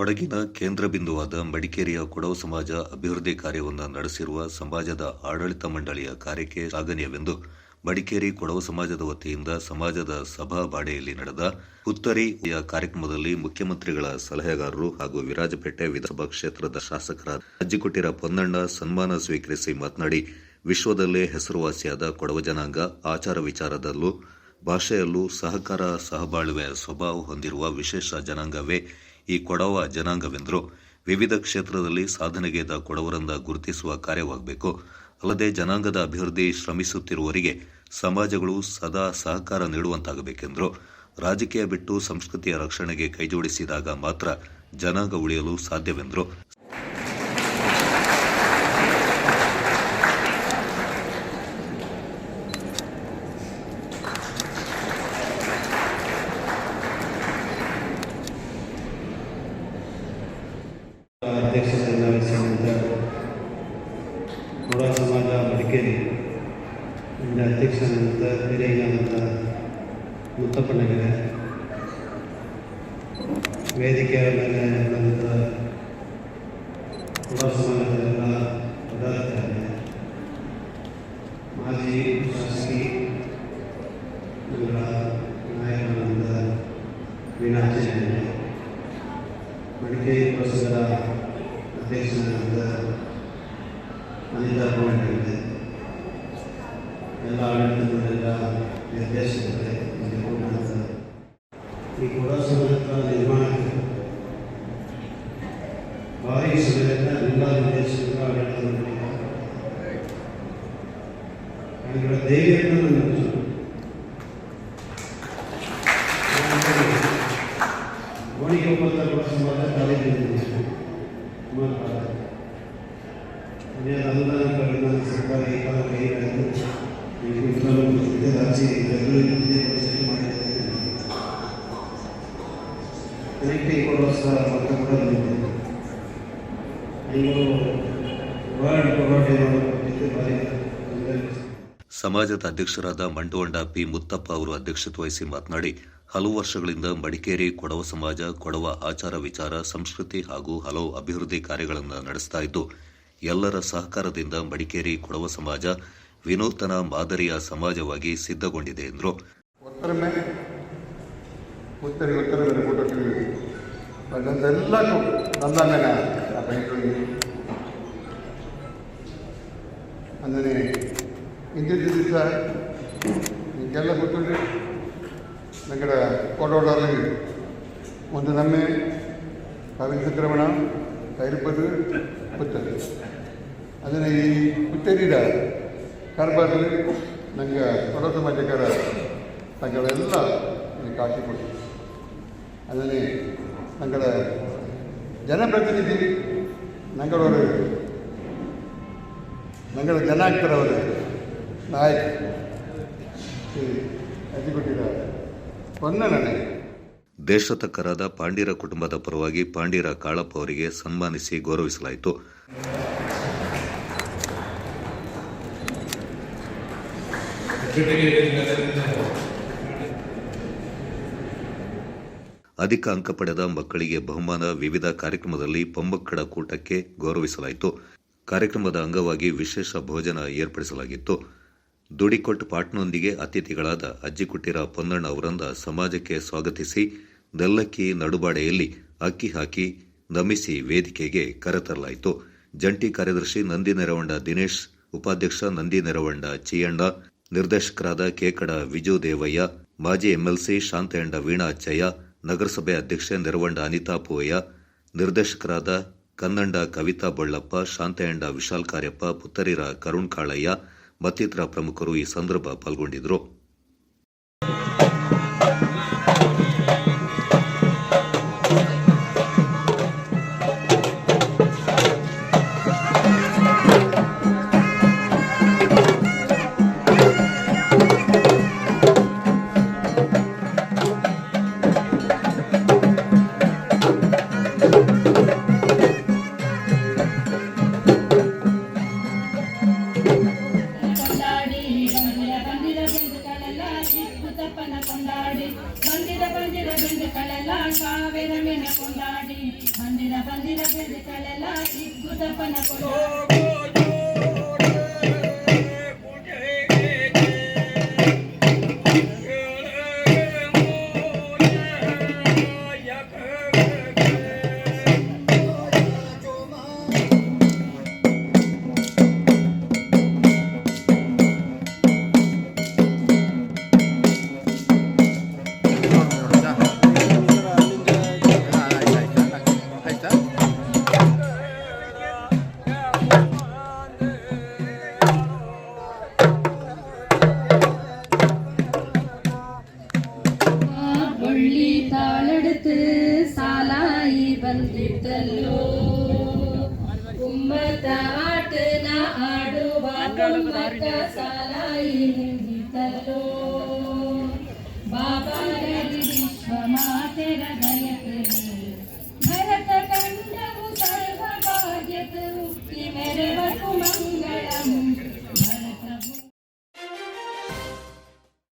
ಕೊಡಗಿನ ಕೇಂದ್ರ ಬಿಂದುವಾದ ಮಡಿಕೇರಿಯ ಕೊಡವ ಸಮಾಜ ಅಭಿವೃದ್ಧಿ ಕಾರ್ಯವನ್ನು ನಡೆಸಿರುವ ಸಮಾಜದ ಆಡಳಿತ ಮಂಡಳಿಯ ಕಾರ್ಯಕ್ಕೆ ಶ್ಲಾಘನೀಯವೆಂದು ಮಡಿಕೇರಿ ಕೊಡವ ಸಮಾಜದ ವತಿಯಿಂದ ಸಮಾಜದ ಸಭಾ ಬಾಡೆಯಲ್ಲಿ ನಡೆದ ಹುತ್ತರಿ ಕಾರ್ಯಕ್ರಮದಲ್ಲಿ ಮುಖ್ಯಮಂತ್ರಿಗಳ ಸಲಹೆಗಾರರು ಹಾಗೂ ವಿರಾಜಪೇಟೆ ವಿಧಾನಸಭಾ ಕ್ಷೇತ್ರದ ಶಾಸಕರಾದ ಅಜ್ಜಿಕೊಟ್ಟಿರ ಪೊನ್ನಣ್ಣ ಸನ್ಮಾನ ಸ್ವೀಕರಿಸಿ ಮಾತನಾಡಿ, ವಿಶ್ವದಲ್ಲೇ ಹೆಸರುವಾಸಿಯಾದ ಕೊಡವ ಜನಾಂಗ ಆಚಾರ ವಿಚಾರದಲ್ಲೂ, ಭಾಷೆಯಲ್ಲೂ ಸಹಕಾರ ಸಹಬಾಳ್ವೆ ಸ್ವಭಾವ ಹೊಂದಿರುವ ವಿಶೇಷ ಜನಾಂಗವೇ ಈ ಕೊಡವ ಜನಾಂಗವೆಂದರು ವಿವಿಧ ಕ್ಷೇತ್ರದಲ್ಲಿ ಸಾಧನೆಗೈದ ಕೊಡವರನ್ನ ಗುರುತಿಸುವ ಕಾರ್ಯವಾಗಬೇಕು. ಅಲ್ಲದೆ ಜನಾಂಗದ ಅಭಿವೃದ್ಧಿ ಶ್ರಮಿಸುತ್ತಿರುವವರಿಗೆ ಸಮಾಜಗಳು ಸದಾ ಸಹಕಾರ ನೀಡುವಂತಾಗಬೇಕೆಂದರು. ರಾಜಕೀಯ ಬಿಟ್ಟು ಸಂಸ್ಕೃತಿಯ ರಕ್ಷಣೆಗೆ ಕೈಜೋಡಿಸಿದಾಗ ಮಾತ್ರ ಜನಾಂಗ ಉಳಿಯಲು ಸಾಧ್ಯವೆಂದರು. ಇದರ ಅಧ್ಯಕ್ಷರಾದಂಥ ಹಿರಿಯರಾದಂಥ ಮುತ್ತಪ್ಪಣ್ಣಗೆರೆ ವೇದಿಕೆಯ ಮೇಲೆ ಬಂದ ಕೊಡ ಸಮಾಜದ ಎಲ್ಲ ಪದಾಧಿಕಾರಿ ಮಾಜಿ ಶಾಸಕಿ ನಮ್ಮ ನಾಯಕರಾದಂಥ ವೀಣಾಚಾರ್ಯ ಮಡಿಕೇರಿ ಪುರಸಭರ ಅಧ್ಯಕ್ಷರಾದ ಅನಿತಾ ಭವನಗಳಿದೆ ಎಲ್ಲ ಆಡಳಿತಗಳೆಲ್ಲ ನಿರ್ದೇಶಕರೇ ಇಲ್ಲಿ ಕೂಡಿರುವಂಥ ಈ ಪುರಸಭಾ ನಿರ್ಮಾಣಕ್ಕೆ ಭಾರಿ ಸಮಯದಿಂದ ಎಲ್ಲ ನಿರ್ದೇಶಕರು ಆಡಳಿತ ನನಗೆ ಧೈರ್ಯವನ್ನು ಕೂಡ ಭಾರಿ ಸಮಾಜದ ಅಧ್ಯಕ್ಷರಾದ ಮಂಡೋಂಡ ಪಿ ಮುತ್ತಪ್ಪ ಅವರು ಅಧ್ಯಕ್ಷತೆ ವಹಿಸಿ ಮಾತನಾಡಿ ಹಲವು ವರ್ಷಗಳಿಂದ ಮಡಿಕೇರಿ ಕೊಡವ ಸಮಾಜ ಕೊಡವ ಆಚಾರ ವಿಚಾರ ಸಂಸ್ಕೃತಿ ಹಾಗೂ ಹಲವು ಅಭಿವೃದ್ಧಿ ಕಾರ್ಯಗಳನ್ನು ನಡೆಸ್ತಾ ಇದ್ದು ಎಲ್ಲರ ಸಹಕಾರದಿಂದ ಮಡಿಕೇರಿ ಕೊಡವ ಸಮಾಜ ವಿನೂತನ ಮಾದರಿಯ ಸಮಾಜವಾಗಿ ಸಿದ್ಧಗೊಂಡಿದೆ ಎಂದರು. ಒತ್ತರಮೆ ಉತ್ತರಿ ಉತ್ತರ ಮೇಲೆ ಫೋಟೋ ತೆಗೆದು ಅದನ್ನೆಲ್ಲ ನಂದಮ್ಮನ ಆ ಬೈಕಲ್ಲಿ ಅಂದರೆ ಇಂದಿದ್ದ ದಿವಸ ನಿಮಗೆಲ್ಲ ಗೊತ್ತುಂಟು ನಂಗಡ ಕೋಡೋಡಲ್ಲಿ ಒಂದು ನಮ್ಮೆ ಕವಿ ಸಂಕ್ರಮಣ ಕೈರುಪದು ಪುತ್ತರಿ ಅದನ್ನು ಈ ಪುತ್ತರಿದ ಕಾರ್ಬಾರ್ಲಿ ನಂಗೆ ಕೊಡ ಸಮಾಜಕಾರ ತಗಳೆಲ್ಲ ಇಲ್ಲಿ ಕಾಶಿ ಕೊಟ್ಟು ಅದನ್ನೇ ನಂಗಡ ಜನಪ್ರತಿನಿಧಿ ನಂಗಳವರು ನಂಗಳ ജനാക്തരവർ ನಾಯಕ ಶ್ರೀ ಅಜ್ಜಿಗುಟ್ಟಿರ ಪೊನ್ನ ನನಗೆ ದೇಶತಕ್ಕರಾದ ಪಾಂಡೀರ ಕುಟುಂಬದ ಪರವಾಗಿ ಪಾಂಡೀರ ಕಾಳಪ್ಪ ಅವರಿಗೆ ಸನ್ಮಾನಿಸಿ ಗೌರವಿಸಲಾಯಿತು. ಅಧಿಕ ಅಂಕ ಪಡೆದ ಮಕ್ಕಳಿಗೆ ಬಹುಮಾನ ವಿವಿಧ ಕಾರ್ಯಕ್ರಮದಲ್ಲಿ ಪೊಂಬಕ್ಕಡ ಕೂಟಕ್ಕೆ ಗೌರವಿಸಲಾಯಿತು. ಕಾರ್ಯಕ್ರಮದ ಅಂಗವಾಗಿ ವಿಶೇಷ ಭೋಜನ ಏರ್ಪಡಿಸಲಾಗಿತ್ತು. ದುಡಿಕೊಟ್ ಪಾಟ್ನೊಂದಿಗೆ ಅತಿಥಿಗಳಾದ ಅಜ್ಜಿಕುಟ್ಟಿರ ಪೊನ್ನಣ್ಣ ಅವರಂದ ಸಮಾಜಕ್ಕೆ ಸ್ವಾಗತಿಸಿ ದಲ್ಲಕ್ಕಿ ನಡುಬಾಡೆಯಲ್ಲಿ ಅಕ್ಕಿ ಹಾಕಿ ನಮಿಸಿ ವೇದಿಕೆಗೆ ಕರೆತರಲಾಯಿತು. ಜಂಟಿ ಕಾರ್ಯದರ್ಶಿ ನಂದಿ ನೆರವಂಡ ದಿನೇಶ್, ಉಪಾಧ್ಯಕ್ಷ ನಂದಿ ನೆರವಂಡ ಚಿಯಣ್ಣ, ನಿರ್ದೇಶಕರಾದ ಕೇಕಡ ವಿಜು ದೇವಯ್ಯ ಮಾಜಿ ಎಂಎಲ್ಸಿ ಶಾಂತಯಂಡ ವೀಣಾ ಅಚ್ಚಯ್ಯ ನಗರಸಭೆ ಅಧ್ಯಕ್ಷೆ ನೆರವಂಡ ಅನಿತಾ ಪೂವಯ್ಯ, ನಿರ್ದೇಶಕರಾದ ಕನ್ನಂಡ ಕವಿತಾ ಬಳ್ಳಪ್ಪ ಶಾಂತಯಂಡ ವಿಶಾಲ್ ಕಾರ್ಯಪ್ಪ ಪುತ್ತರಿರ ಕರುಣ್ ಕಾಳಯ್ಯ ಮತ್ತಿತರ ಪ್ರಮುಖರು ಈ ಸಂದರ್ಭ ಪಾಲ್ಗೊಂಡಿದ್ದರು. మందిర మందిర పెద్ద కళలా ఇగ్గుదపన కొడు. ಕುಂಬತ ಆಟನ ಆಡುವ ಕುಂಬತ ಸಾಲಾಯಿ ನಿಂದಿದ್ದಲ್ಲೋ